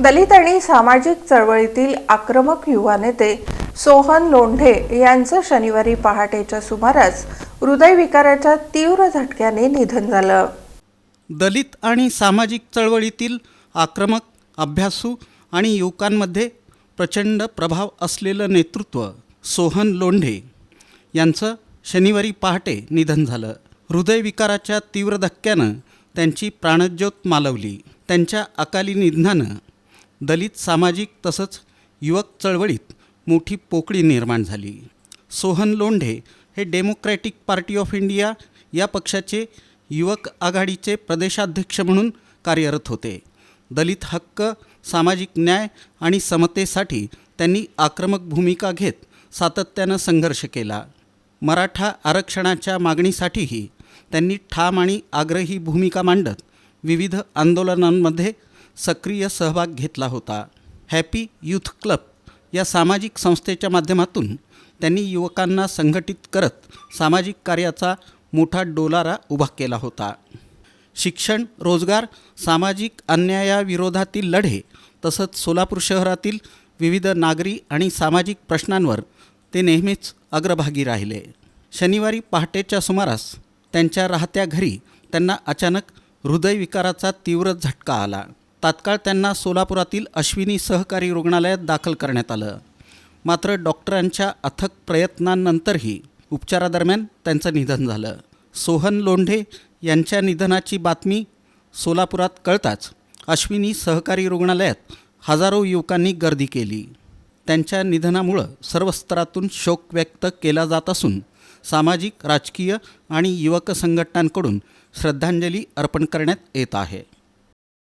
दलित आणि सामाजिक चळवळीतील आक्रमक युवा नेते सोहन लोंढे यांचं शनिवारी पहाटेच्या सुमारास हृदयविकाराच्या तीव्र झटक्याने निधन झालं. दलित आणि सामाजिक चळवळीतील आक्रमक अभ्यासू आणि युवकांमध्ये प्रचंड प्रभाव असलेलं नेतृत्व सोहन लोंढे यांचं शनिवारी पहाटे निधन झालं. हृदयविकाराच्या तीव्र धक्क्यानं त्यांची प्राणज्योत मालवली. त्यांच्या अकाली निधनानं दलित सामाजिक तसंच युवक चळवळीत मोठी पोकळी निर्माण झाली. सोहन लोंढे हे डेमोक्रॅटिक पार्टी ऑफ इंडिया या पक्षाचे युवक आघाडीचे प्रदेशाध्यक्ष म्हणून कार्यरत होते. दलित हक्क सामाजिक न्याय आणि समतेसाठी त्यांनी आक्रमक भूमिका घेत सातत्यानं संघर्ष केला. मराठा आरक्षणाच्या मागणीसाठीही त्यांनी ठाम आणि आग्रही भूमिका मांडत विविध आंदोलनांमध्ये सक्रिय सहभाग घेतला होता. हॅपी यूथ क्लब या सामाजिक संस्थेच्या माध्यमातून त्यांनी युवकांना संघटित करत सामाजिक कार्याचा मोठा डोलारा उभा केला होता. शिक्षण रोजगार सामाजिक अन्यायाविरोधातील लढे तसंच सोलापूर शहरातील विविध नागरी आणि सामाजिक प्रश्नांवर ते नेहमीच अग्रभागी राहिले. शनिवारी पहाटेच्या सुमारास त्यांच्या राहत्या घरी त्यांना अचानक हृदयविकाराचा तीव्र झटका आला. तात्काळ त्यांना सोलापुरातील अश्विनी सहकारी रुग्णालयात दाखल करण्यात आलं. मात्र डॉक्टरांच्या अथक प्रयत्नांनंतरही उपचारादरम्यान त्यांचं निधन झालं. सोहन लोंढे यांच्या निधनाची बातमी सोलापुरात कळताच अश्विनी सहकारी रुग्णालयात हजारो युवकांनी गर्दी केली. त्यांच्या निधनामुळं सर्व स्तरातून शोक व्यक्त केला जात असून सामाजिक राजकीय आणि युवक संघटनांकडून श्रद्धांजली अर्पण करण्यात येत आहे.